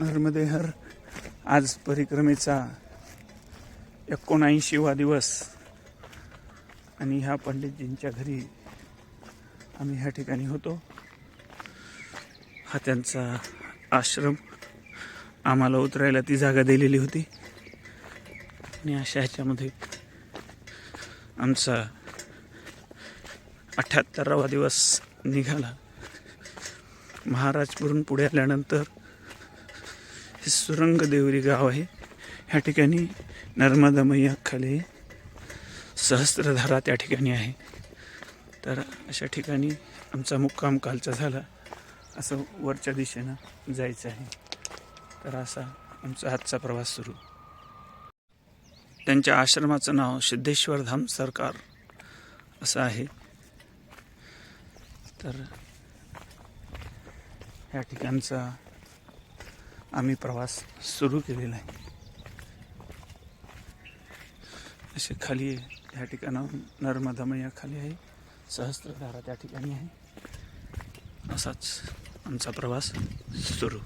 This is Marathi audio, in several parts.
नर्मदे हर आज परिक्रमेचा एकोणऐंशीवा दिवस. आणि ह्या पंडितजींच्या घरी आम्ही ह्या ठिकाणी होतो. हा त्यांचा आश्रम. आम्हाला उतरायला ती जागा दिलेली होती. आणि अशा ह्याच्यामध्ये आमचा अठ्ठ्याहत्तरावा दिवस निघाला. महाराजपुरून पुढे आल्यानंतर हे सुरंग देवरी गाव आहे. ह्या ठिकाणी नर्मदा मैया खाली सहस्त्रधारा त्या ठिकाणी आहे. तर अशा ठिकाणी आमचा मुक्काम कालचा झाला. असं वरच्या दिशेनं जायचं आहे. तर असा आमचा आजचा प्रवास सुरू. त्यांच्या आश्रमाचं नाव सिद्धेश्वर धाम सरकार असं आहे. तर ह्या ठिकाणचा आम्ही प्रवास सुरू केलेला आहे. असे खाली ह्या ठिकाणाहून नर्मदा मैया खाली आहे. सहस्त्रधारा त्या ठिकाणी आहे. असाच आमचा प्रवास सुरू.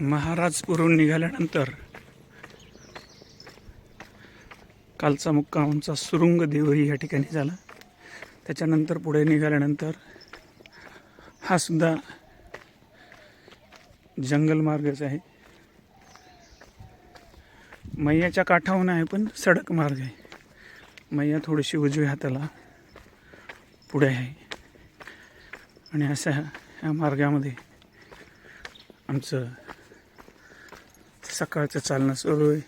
महाराजपुरून निघाल्यानंतर कालचा मुक्काम आमचा सुरुंग देवरी या ठिकाणी झाला. त्याच्यानंतर पुढे निघाल्यानंतर हा सुद्धा जंगल मार्गच आहे. मैयाच्या काठाहून आहे पण सडक मार्ग आहे. मैया थोडीशी उजव्या हाताला पुढे आहे. आणि अशा ह्या मार्गामध्ये आमचं सकाळचं चालणं सुरू आहे.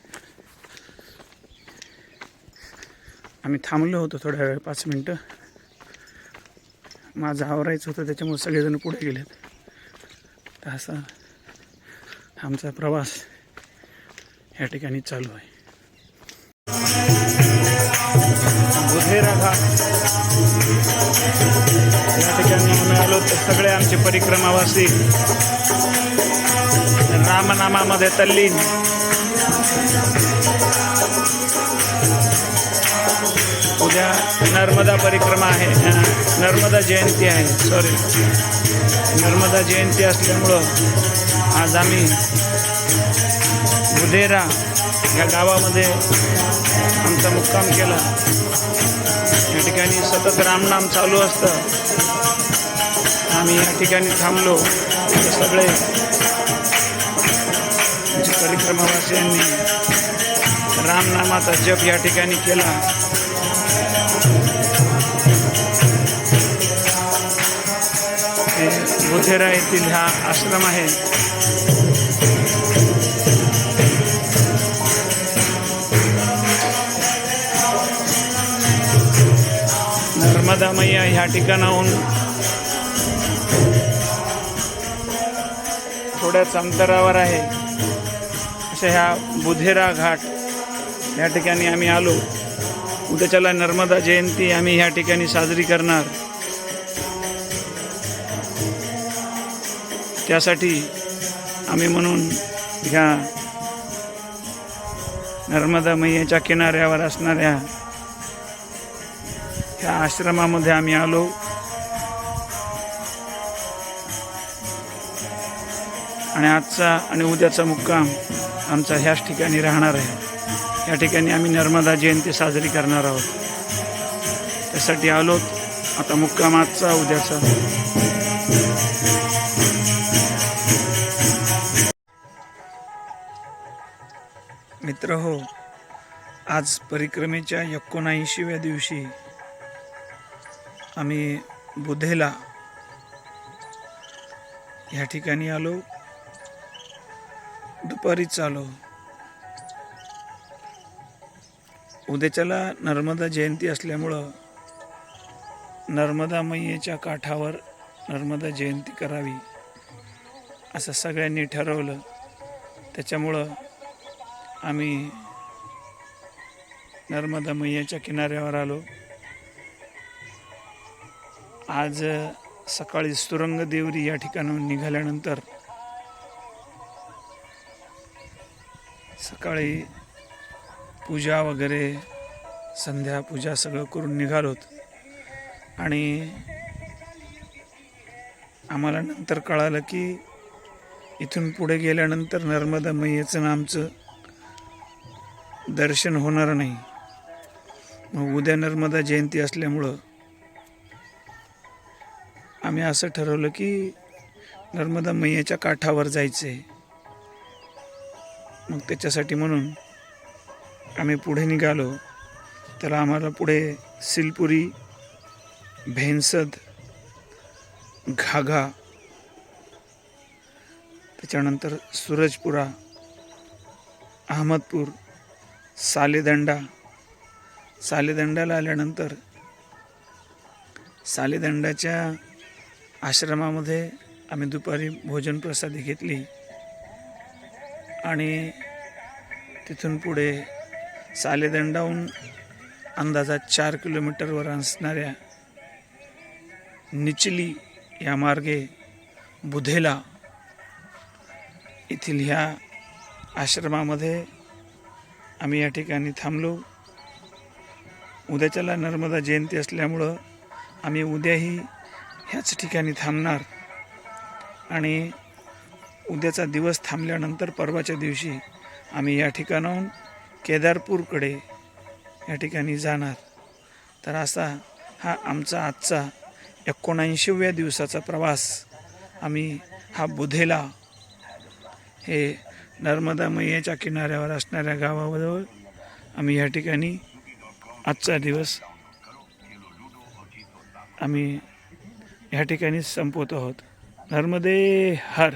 आम्ही थांबलो होतो थोड्या वेळ पाच मिनटं. माझं आवरायचं होतं त्याच्यामुळे सगळेजण पुढे गेलेत. तर असा आमचा प्रवास या ठिकाणी चालू आहे. बुधेरा घाट या ठिकाणी आम्ही आलो तर सगळे आमचे परिक्रमावासी. रामनामामध्ये तल्लीन. उद्या नर्मदा परिक्रमा आहे. नर्मदा जयंती आहे. सॉरी नर्मदा जयंती असल्यामुळं आज आम्ही बुधेरा या गावामध्ये आमचा मुक्काम केला. या ठिकाणी सतत रामनाम चालू असतं. आम्ही या ठिकाणी थांबलो. सगळे आमचे परिक्रमावासियांनी रामनामाचा जप या ठिकाणी केला. हे बुधेरा येथील हा आश्रम आहे. नर्मदा मैया ह्या ठिकाणाहून थोड्याच अंतरावर आहे. अशा ह्या बुधेरा घाट. या ठिकाणी आम्ही आलो. उद्याच्याला नर्मदा जयंती आम्ही ह्या ठिकाणी साजरी करणार. त्यासाठी आम्ही म्हणून ह्या नर्मदा मैयाच्या किनाऱ्यावर असणाऱ्या ह्या आश्रमामध्ये आम्ही आलो. आणि आजचा आणि उद्याचा मुक्काम आमचा ह्याच ठिकाणी राहणार आहे. या ठिकाणी आम्ही नर्मदा जयंती साजरी करणार आहोत. त्यासाठी आलोत. आता मुक्काम आजचा उद्याचा. मित्र हो आज परिक्रमेच्या एकोणऐंशीव्या दिवशी आम्ही बुधेला ह्या ठिकाणी आलो. दुपारीच आलो. उद्याच्याला नर्मदा जयंती असल्यामुळं नर्मदा मैयेच्या काठावर नर्मदा जयंती करावी असं सगळ्यांनी ठरवलं. त्याच्यामुळं आम्ही नर्मदा मैयाच्या किनाऱ्यावर आलो. आज सकाळी सुरंग देवरी या ठिकाणाहून निघाल्यानंतर सकाळी पूजा वगैरे संध्या पूजा सगळं करून निघालोत. आणि आम्हाला नंतर कळालं की इथून पुढे गेल्यानंतर नर्मदा मैयाचं आमचं दर्शन होणार नाही. मग उद्या नर्मदा जयंती असल्यामुळं आम्ही असं ठरवलं की नर्मदा मैयाच्या काठावर जायचं आहे मग त्याच्यासाठी म्हणून आम्ही पुढे निघालो. तर आम्हाला पुढे सिलपुरी भेंसद घाघा त्याच्यानंतर सूरजपुरा अहमदपूर सालेदंडा. सालेदंडाला आल्यानंतर सालेदंडाच्या आश्रमामध्ये आम्ही दुपारी भोजन प्रसादी घेतली आणि तिथून पुढे सालेदंडाहून अंदाजात चार किलोमीटरवर असणाऱ्या निचली या मार्गे बुधेला येथील ह्या आश्रमामध्ये आम्ही या ठिकाणी थांबलो. उद्याच्याला नर्मदा जयंती असल्यामुळं आम्ही उद्याही ह्याच ठिकाणी थांबणार. आणि उद्याचा दिवस थांबल्यानंतर परवाच्या दिवशी आम्ही या ठिकाणाहून केदारपूरकडे या ठिकाणी जाणार. तर असा हा आमचा आजचा एकोणऐंशीव्या दिवसाचा प्रवास आम्ही हा बुधेला हे नर्मदा मैयाच्या किनाऱ्यावर असणाऱ्या गावाजवळ आम्ही या ठिकाणी आजचा दिवस आम्ही ह्या ठिकाणी संपवत आहोत. नर्मदे हर.